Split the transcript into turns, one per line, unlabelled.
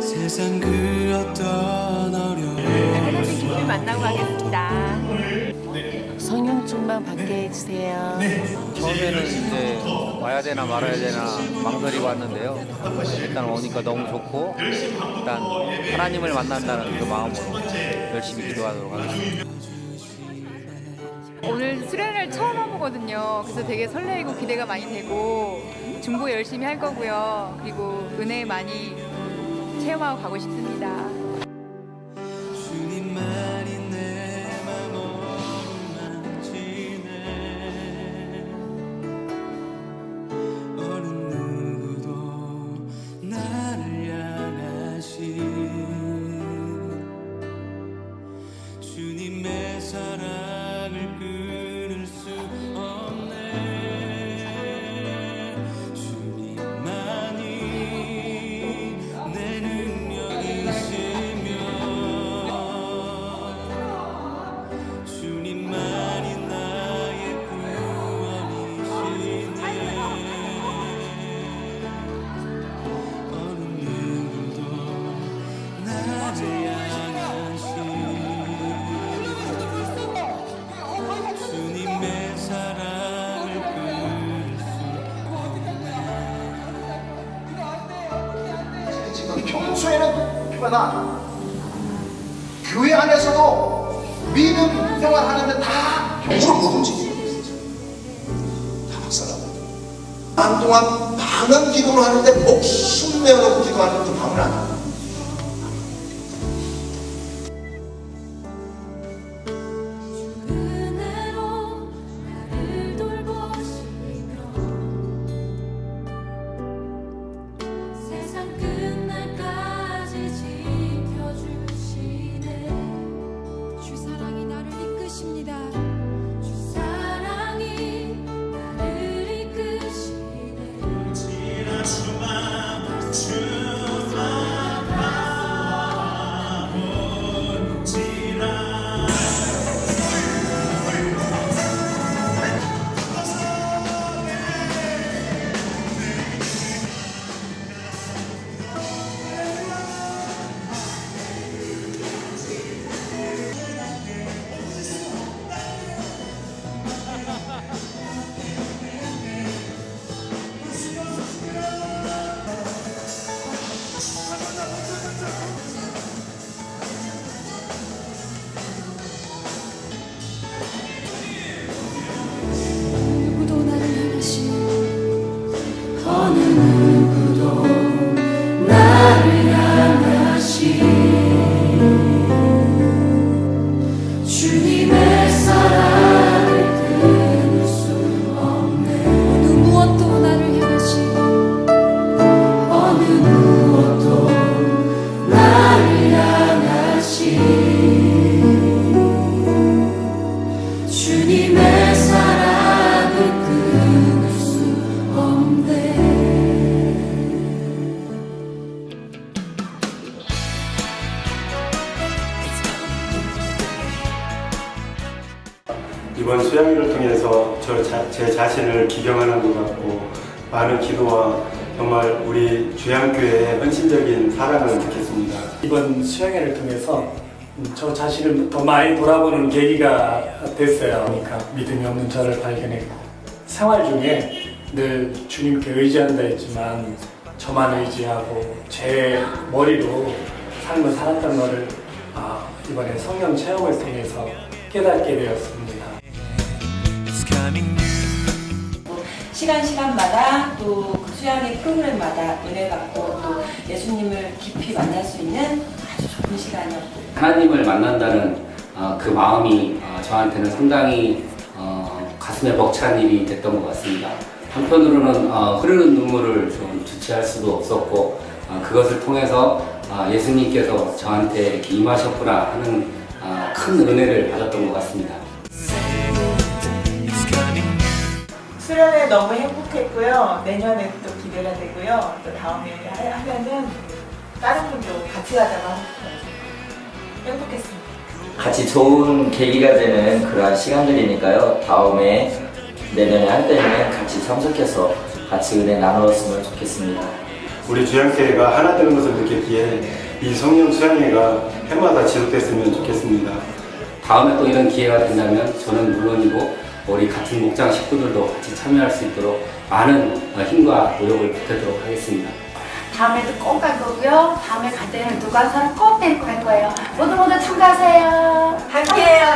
세상 그 어떤 어려움
하나님을 만나고 하겠다.
성형증만 받게 해주세요. 네.
처음에는 이제 와야 되나 말아야 되나 망설이 왔는데요. 일단 오니까 너무 좋고 일단 하나님을 만난다는 그 마음으로 열심히 기도하도록 하겠습니다.
오늘 수련을 처음 와보거든요. 그래서 되게 설레이고 기대가 많이 되고 중보 열심히 할 거고요. 그리고 은혜 많이 체험하고 가고 싶습니다.
표현한 교회 안에서도 믿음 생활하는데 다 병으로 못 움직이고 있어요. 다 박사라고. 한동안 많은 기도를 하는데 목숨 내어놓고 기도하는 그 밤은
주님
이번 수양회를 통해서 저제 자신을 기경하는 것 같고 많은 기도와 정말 우리 주양교회의 헌신적인 사랑을 느꼈습니다.
이번 수양회를 통해서 저 자신을 더 많이 돌아보는 계기가 됐어요. 그러니까 믿음이 없는 저를 발견했고 생활 중에 늘 주님께 의지한다 했지만 저만 의지하고 제 머리로 삶을 살았던 거를 아, 이번에 성령 체험을 통해서 깨닫게 되었습니다.
시간 시간마다 또 그 수양의 프로그램마다 은혜 받고 또 예수님을 깊이 만날 수 있는 아주 좋은 시간이었고
하나님을 만난다는 어, 그 마음이 어, 저한테는 상당히 어, 가슴에 벅찬 일이 됐던 것 같습니다. 한편으로는 어, 흐르는 눈물을 좀 주체할 수도 없었고 어, 그것을 통해서 어, 예수님께서 저한테 이렇게 임하셨구나 하는 어, 큰 은혜를 받았던 것 같습니다.
수련회 너무 행복했고요. 내년에 또 기대가 되고요. 또 다음에 하- 하면은 다른 분도 같이 하자고 하고 싶어요. 행복했습니다.
같이 좋은 계기가 되는 그러한 시간들이니까요. 다음에 내년에 할 때는 같이 참석해서 같이 은혜 나누었으면 좋겠습니다.
우리 주양교회가 하나 되는 것을 느꼈기에 이 성령 수양회가 해마다 지속됐으면 좋겠습니다.
다음에 또 이런 기회가 된다면 저는 물론이고 우리 같은 목장 식구들도 같이 참여할 수 있도록 많은 어, 힘과 노력을 보태도록 하겠습니다.
다음에도 꼭 갈 거고요. 다음에 갈 때는 누가 한 사람 꼭 데리고 갈 거예요. 모두 모두
참가하세요. 함께해요.